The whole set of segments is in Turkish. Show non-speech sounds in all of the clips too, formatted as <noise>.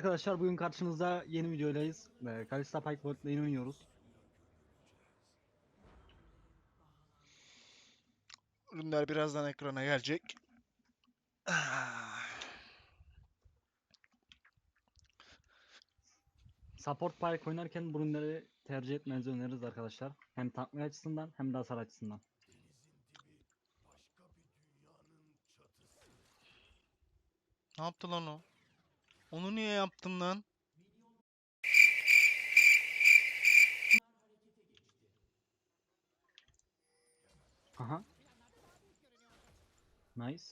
Arkadaşlar, bugün karşınızda yeni videoydayız. Ee, Kalista Pike Lane oynuyoruz. Ürünler birazdan ekrana gelecek. Support Pike oynarken ürünleri tercih etmenizi öneririz arkadaşlar. Hem takviye açısından hem de hasar açısından. Ne yaptı lan o? Onu niye yaptın lan? Aha. Nice.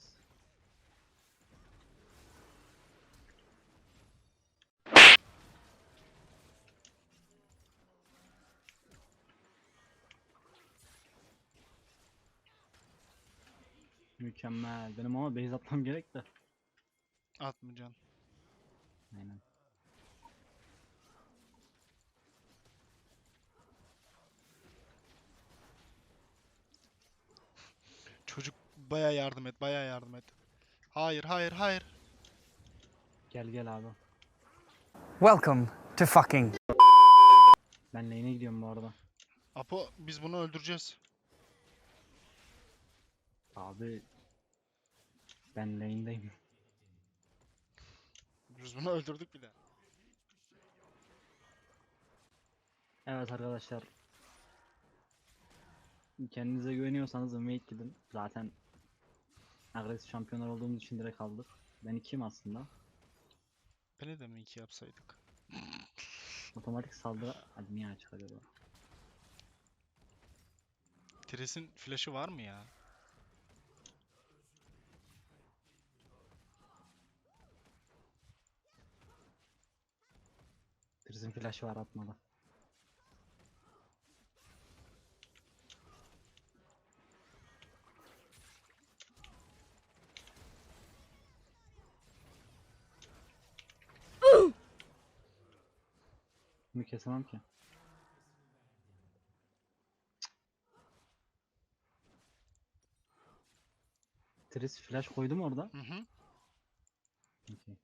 Mükemmel. Benim ama base atmam gerek de. Atmayacaksın. Aynen. Çocuk baya yardım et, baya yardım et. Hayır, hayır, hayır. Gel gel abi. Welcome to fucking. Ben lane'e gidiyorum bu arada. Apo biz bunu öldüreceğiz. Abi. Ben lane'deyim. Biz bunu öldürdük bile. Evet arkadaşlar. Kendinize güveniyorsanız Invade gidin. Zaten agresif şampiyonlar olduğumuz için direkt aldık. Ben ikiyim aslında. Beni de mi iki yapsaydık? <laughs> Otomatik saldırı... Hadi niye açık acaba? Tres'in flash'ı var mı ya? Prizm flash'ı var atmadı. Bunu kesemem ki. Tris flash koydu mu orada? Hı hı. Okey.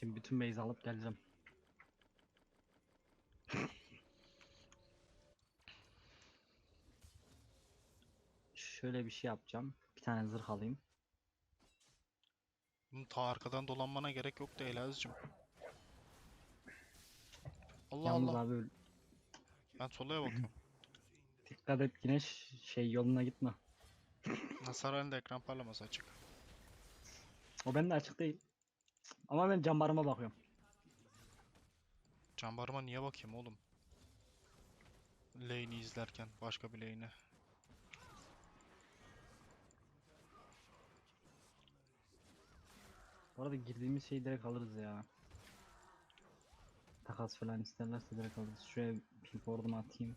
Şimdi bütün base alıp geleceğim. Şöyle bir şey yapacağım. Bir tane zırh alayım. Ta arkadan dolanmana gerek yoktu Elazığ'cım. Allah Yalnız Allah. abi Ben solaya bakıyorum. <clears throat> dikkat et güneş şey yoluna gitme. Hasar halinde ekran parlaması açık. O bende açık değil. Ama ben cambarıma bakıyorum. Cambarıma niye bakayım oğlum? Lane'i izlerken başka bir lane'e. Bu arada girdiğimiz şeyi direkt alırız ya. Takas falan isterlerse direkt alırız. Şuraya pink ordumu atayım.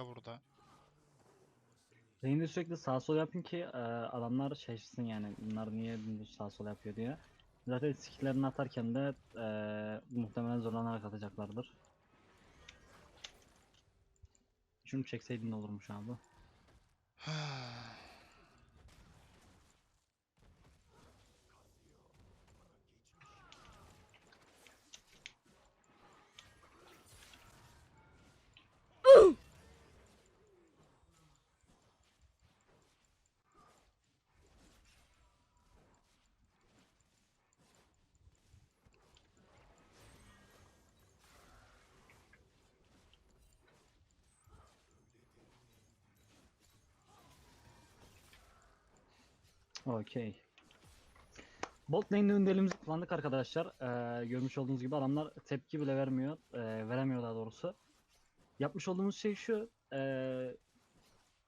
Heka burada. Lane'de sürekli sağ sol yapın ki e, adamlar şaşırsın yani bunlar niye sağ sol yapıyor diye. Zaten skill'lerini atarken de e, muhtemelen zorlanarak atacaklardır. Şunu çekseydin olurmuş abi. <sighs> Okey. Bot lane'de önderliğimizi kullandık arkadaşlar. Ee, görmüş olduğunuz gibi adamlar tepki bile vermiyor. Ee, veremiyor daha doğrusu. Yapmış olduğumuz şey şu. ee,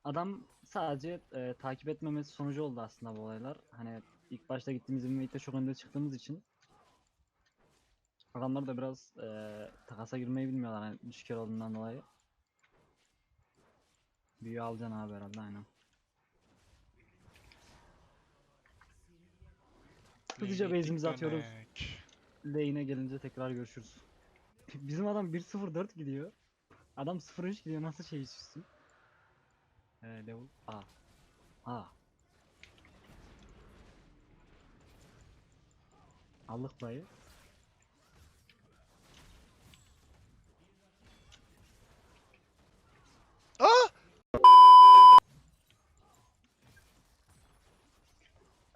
adam sadece ee, takip etmemesi sonucu oldu aslında bu olaylar. Hani ilk başta gittiğimiz invade'de çok önde çıktığımız için adamlar da biraz ee, takasa girmeyi bilmiyorlar hani kere olduğundan dolayı. Büyü alacaksın abi herhalde aynen. Hızlıca base'imizi atıyoruz. Lane'e gelince tekrar görüşürüz. <laughs> Bizim adam 1-0-4 gidiyor. Adam 0-3 gidiyor nasıl şey istiyorsun? Ee, level A. A. Aldık dayı. Aa!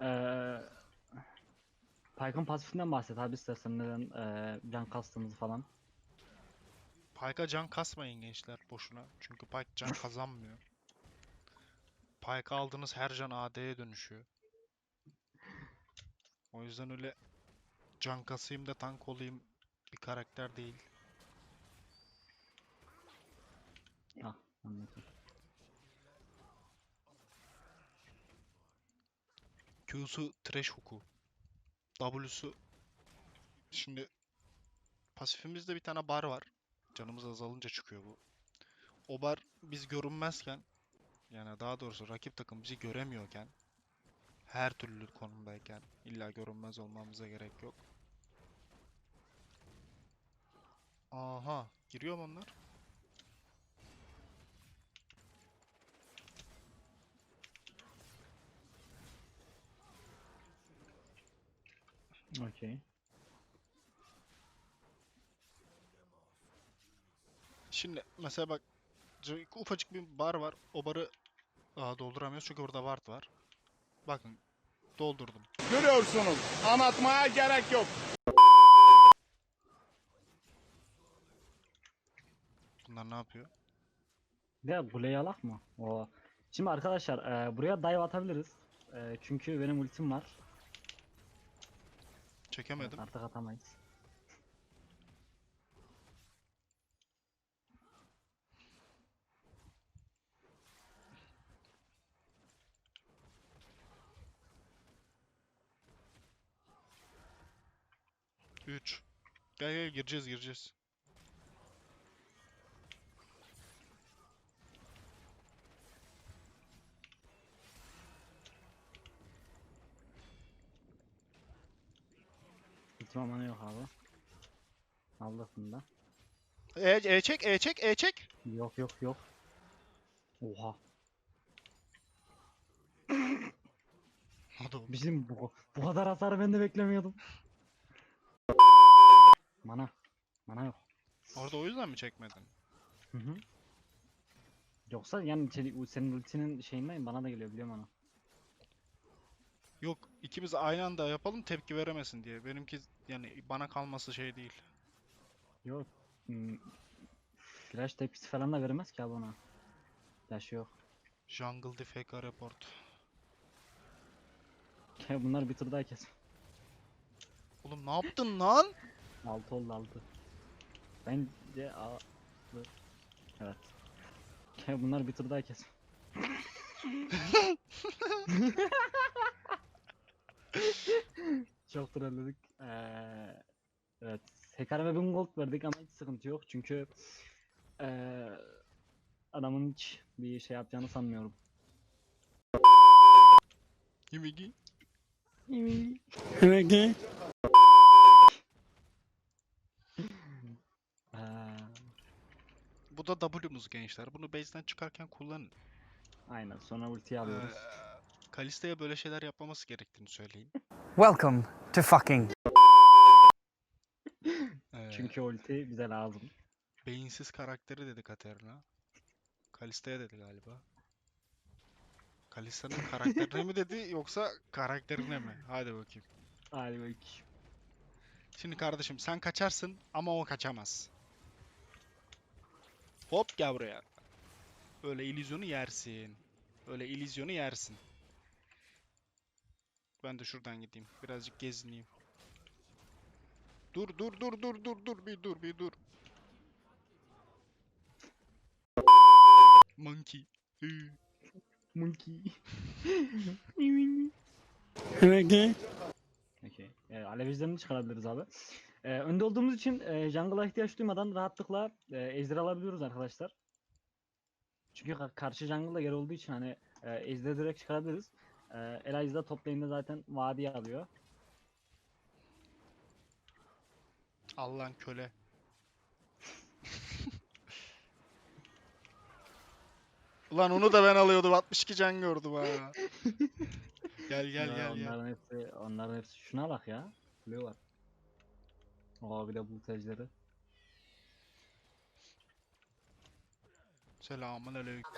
Ee, Pyke'ın pasifinden bahset abi istersen neden ee, can kastığımızı falan. Pike'a can kasmayın gençler boşuna. Çünkü Pike can <laughs> kazanmıyor. Pike aldığınız her can AD'ye dönüşüyor. O yüzden öyle can kasayım da tank olayım bir karakter değil. Ah anladım. Q'su trash hook'u. W'su şimdi pasifimizde bir tane bar var. Canımız azalınca çıkıyor bu. O bar biz görünmezken yani daha doğrusu rakip takım bizi göremiyorken her türlü konumdayken illa görünmez olmamıza gerek yok. Aha, giriyor mu onlar? Okey. Şimdi mesela bak ufacık bir bar var. O barı Aa, dolduramıyoruz çünkü orada ward var. Bakın doldurdum. Görüyorsunuz. Anlatmaya gerek yok. Bunlar ne yapıyor? De kuleyi alak mı? O. Şimdi arkadaşlar ee, buraya dive atabiliriz. Ee, çünkü benim ultim var. Çekemedim. artık atamayız. Üç. Gel gel gireceğiz gireceğiz. Ultim amanı yok abi. Bunu da. E, e çek e çek e çek. Yok yok yok. Oha. Hadi oğlum. Bizim bu, bu kadar hasarı ben de beklemiyordum. Mana. Mana yok. Orada o yüzden mi çekmedin? Hı hı. Yoksa yani senin, senin ultinin şeyinden bana da geliyor biliyorum onu. Yok ikimiz aynı anda yapalım tepki veremesin diye. Benimki yani bana kalması şey değil. Yok. hmm, Flash tepkisi falan da vermez ki abi ona. Flash yok. Jungle DFK report. Ya <laughs> Bunlar bir tur daha kes. Oğlum ne yaptın lan? 6 oldu 6. Bence A... bu- Evet. Ya <laughs> Bunlar bir tur daha kes. <laughs> <laughs> Çok trolledik. Ee, evet. Hekareme 1000 gold verdik ama hiç sıkıntı yok çünkü ee, adamın hiç bir şey yapacağını sanmıyorum. Yimigi. <laughs> Ee, Bu da W'muz gençler. Bunu base'den çıkarken kullanın. aynen sonra ultiyi alıyoruz. Ee, Kalista'ya böyle şeyler yapmaması gerektiğini söyleyin. Welcome to fucking. Ee, Çünkü ulti bize lazım. beyinsiz karakteri dedi Katerina. Kalista'ya dedi galiba. Kalista'nın karakterine mi dedi yoksa karakterine mi? Hadi bakayım. Hadi bakayım. Şimdi kardeşim sen kaçarsın ama o kaçamaz. Hop gel buraya. Öyle illüzyonu yersin. Öyle illüzyonu yersin. Ben de şuradan gideyim. Birazcık gezineyim. Dur dur dur dur dur dur bir dur bir dur. Monkey. Hı. <laughs> Monkey. Okey. E, alev ejderini çıkarabiliriz abi. E, önde olduğumuz için e, jungle'a ihtiyaç duymadan rahatlıkla e, ejder alabiliyoruz arkadaşlar. Çünkü ka- karşı jungle yer olduğu için hani e, ejderi direkt çıkarabiliriz. Ee, Elias da top zaten vadiye alıyor. Allah'ın köle. <laughs> Ulan onu da ben alıyordum. 62 can gördüm ha. <laughs> gel gel gel gel. Onların hepsi, onların hepsi şuna bak ya. Blue var. Oha bile bu tecleri. Selamun aleyküm.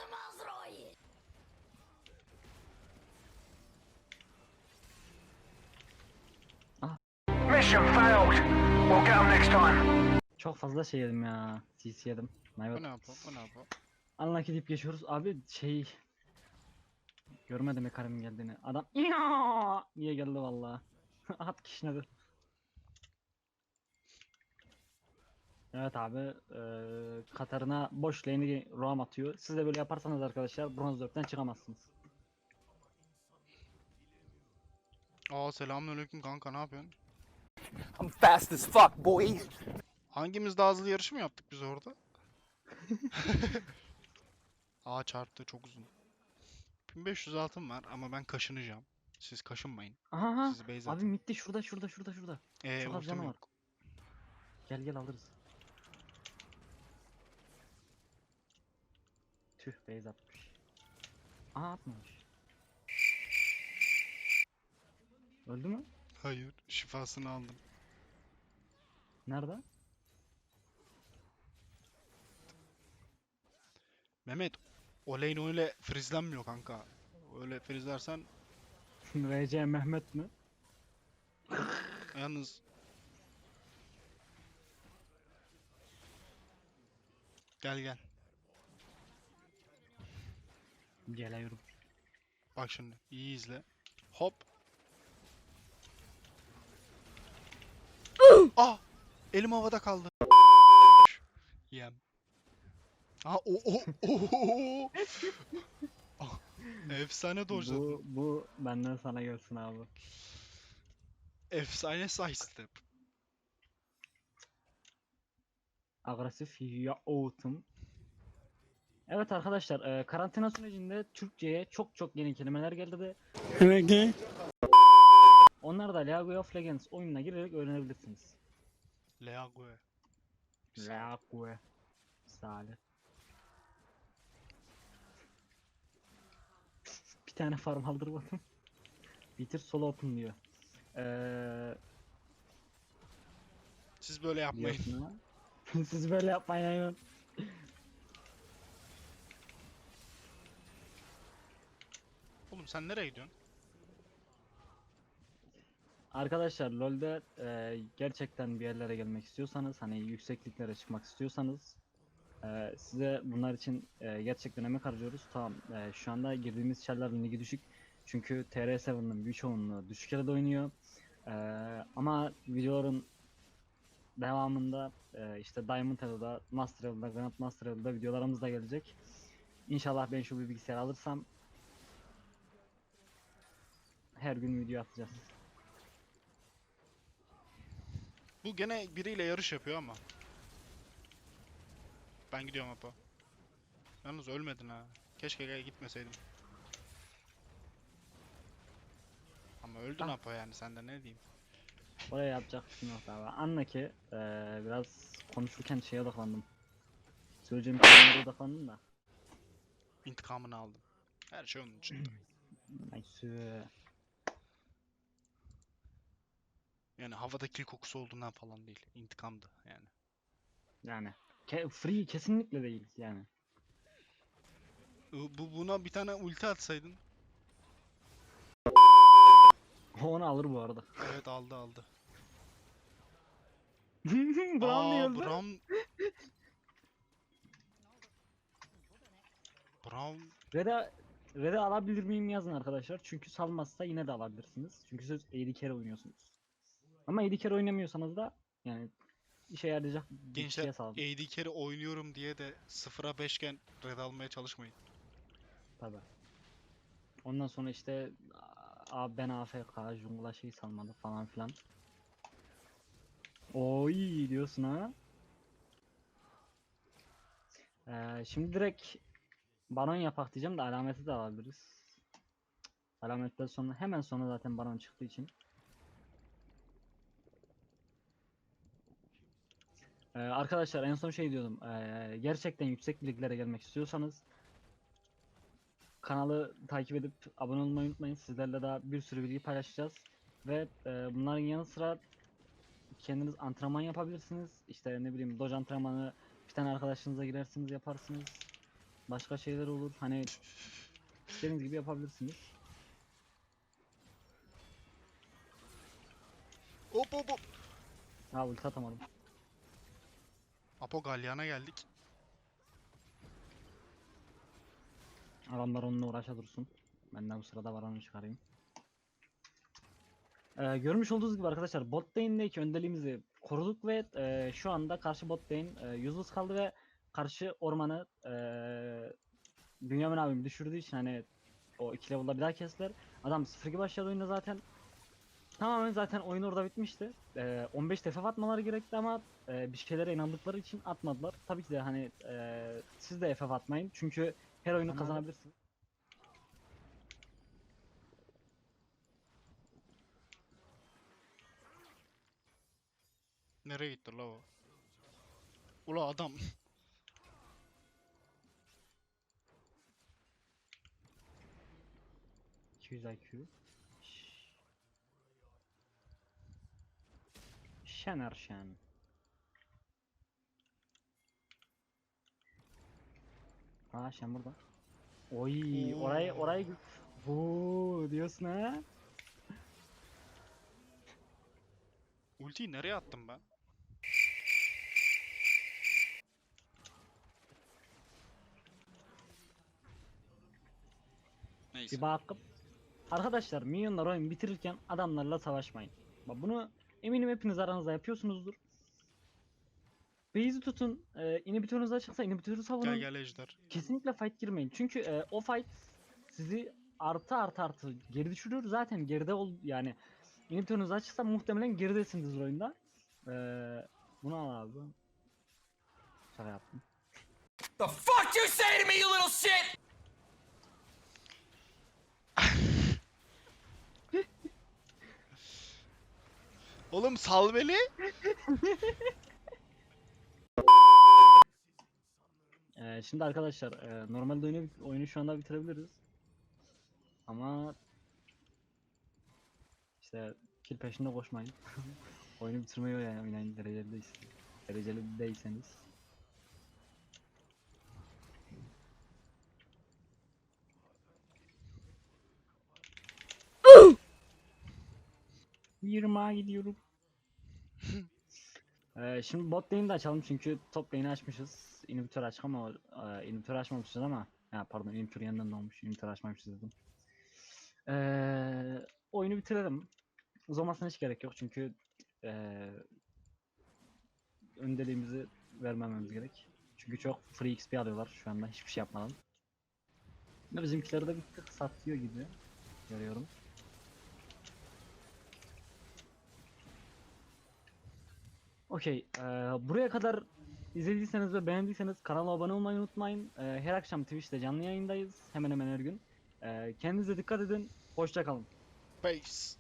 Mission failed. We'll get 'em next time. Çok fazla şey yedim ya. CC yedim. Bu Mayvet. ne yapalım? Bu ne yapalım? Anla deyip geçiyoruz. Abi şey... Görmedim ya karimin geldiğini. Adam <laughs> niye geldi valla. <laughs> At kişnedi. Evet abi eee Katarina boş lane'i roam atıyor. Siz de böyle yaparsanız arkadaşlar bronz 4'ten çıkamazsınız. Aa selamun aleyküm kanka ne yapıyorsun? I'm fast as fuck, boy. Hangimiz daha hızlı yarışı mı yaptık biz orada? <laughs> Aa çarptı çok uzun. 1500 altın var ama ben kaşınacağım. Siz kaşınmayın. Aha Siz base abi atın. mitti şurada şurada şurada şurada. Ee, çok az ultim canı var. yok. Gel gel alırız. Tüh base atmış. Aa atmamış. Öldü mü? Hayır şifasını aldım. Nerede? Mehmet o lane öyle frizlenmiyor kanka. Öyle frizlersen <laughs> RC Mehmet mi? yalnız Gel gel. Geliyorum. Bak şimdi iyi izle. Hop. Ah! Elim havada kaldı. Yem. Aa o o o. Ah, Efsane dojladın. Bu, bu benden sana gelsin abi. Efsane side step. Agresif ya outum. Evet arkadaşlar e, karantina sürecinde Türkçe'ye çok çok yeni kelimeler geldi de onları da League of Legends oyununa girerek öğrenebilirsiniz. League. League. Salih. Bir tane farm aldırmadım. Bitir solo open diyor. Eee Siz böyle yapmayın. <laughs> Siz böyle yapmayın hayvan. Oğlum sen nereye gidiyorsun? Arkadaşlar LoL'de e, gerçekten bir yerlere gelmek istiyorsanız hani yüksekliklere çıkmak istiyorsanız e, size bunlar için e, gerçekten emek harcıyoruz. Tamam e, şu anda girdiğimiz çarların ligi düşük. Çünkü TR7'ın bir çoğunluğu düşük yerde oynuyor. E, ama videoların devamında e, işte Diamond Elo'da, Master Elo'da, Grand Master Elo'da videolarımız da gelecek. İnşallah ben şu bir bilgisayar alırsam her gün video atacağız. Bu gene biriyle yarış yapıyor ama. Ben gidiyorum Apo. Yalnız ölmedin ha. Keşke gitmeseydim. Ama öldün Ah. Apo yani sen de ne diyeyim. Oraya yapacak bir şey yok abi. Anla ki eee, biraz konuşurken şeye odaklandım. Söyleyeceğim kelimelere odaklandım da. İntikamını aldım. Her şey onun içinde. <clears throat> Nice. Yani havada kil kokusu olduğundan falan değil. İntikamdı yani. Yani ke- free kesinlikle değil yani. Bu buna bir tane ulti atsaydın. Onu alır bu arada. <laughs> Evet aldı aldı. <laughs> Aa, öldü? Brown. Brown Red'e Red'e alabilir miyim yazın arkadaşlar. Çünkü salmazsa yine de alabilirsiniz. Çünkü siz 7 kere oynuyorsunuz. Ama 7 kere oynamıyorsanız da yani işe yarayacak bir gençler şeye saldım. AD kere oynuyorum diye de 0'a 5 iken red almaya çalışmayın. Tabi. Ondan sonra işte a, ben AFK, jungla şey salmadı falan filan. Oy diyorsun ha. Ee, şimdi direkt baron yapak diyeceğim de alameti de alabiliriz. Alametten sonra hemen sonra zaten baron çıktığı için. Ee, arkadaşlar en son şey diyordum. ee, gerçekten yüksek liglere gelmek istiyorsanız kanalı takip edip abone olmayı unutmayın. Sizlerle daha bir sürü bilgi paylaşacağız. Ve e, bunların yanı sıra kendiniz antrenman yapabilirsiniz. İşte ne bileyim doge antrenmanı bir tane arkadaşınıza girersiniz yaparsınız. Başka şeyler olur. Hani istediğiniz gibi yapabilirsiniz. Hop hop hop. Ha ulti atamadım. Apo Galyan'a geldik. Adamlar onunla uğraşa dursun. Ben de bu sırada varanı çıkarayım. Ee, görmüş olduğunuz gibi arkadaşlar bot lane'deki öndeliğimizi koruduk ve e, şu anda karşı bot lane e, useless kaldı ve karşı ormanı e, Bünyamin abim düşürdüğü için hani o iki level'da bir daha kestiler. Adam 0-2 başladı oyunda zaten. Tamamen zaten oyun orada bitmişti. E, 15 defa atmaları gerekti ama e, bir şeylere inandıkları için atmadılar. Tabii ki de hani e, siz de FF atmayın çünkü her oyunu Ama- kazanabilirsiniz. Nereye gitti la o? Ula adam. 200 IQ. Şener Şen. Aa Şen burada. Oy orayı orayı bu diyorsun ha? Ultiyi nereye attım ben? Neyse. Bir bakıp Arkadaşlar minyonlar oyun bitirirken adamlarla savaşmayın. Bak bunu eminim hepiniz aranızda yapıyorsunuzdur. Base'i tutun, e, inhibitörünüz açıksa inhibitörü savunun. Gel gel Ejder. Kesinlikle fight girmeyin. Çünkü e, o fight sizi artı artı artı geri düşürür. Zaten geride ol yani inhibitörünüz açıksa muhtemelen geridesinizdir oyunda. E, bunu al abi. Şaka yaptım. The fuck you say to me, you little shit? Oğlum sal beni. E, şimdi arkadaşlar e, normalde oyunu, oyunu şu anda bitirebiliriz. Ama işte kill peşinde koşmayın. <laughs> oyunu bitirmeyi yani oynayın dereceli değilseniz. Dereceli değilseniz. Yirmağa gidiyorum. <laughs> Ee, şimdi bot lane'i de açalım çünkü top lane'i açmışız. Inhibitor açık ama e, inhibitor açmamışız ama ha, pardon inhibitor yanından olmuş. Inhibitor açmamışız dedim. Ee, oyunu bitirelim. Uzamasına hiç gerek yok çünkü e, öndeliğimizi vermememiz gerek. Çünkü çok free XP alıyorlar şu anda hiçbir şey yapmadan. Bizimkileri de bir tık satıyor gibi görüyorum. Okey, eee, buraya kadar izlediyseniz ve beğendiyseniz kanala abone olmayı unutmayın. Eee, her akşam Twitch'te canlı yayındayız. Hemen hemen her gün. Eee kendinize dikkat edin. Hoşça kalın. Base.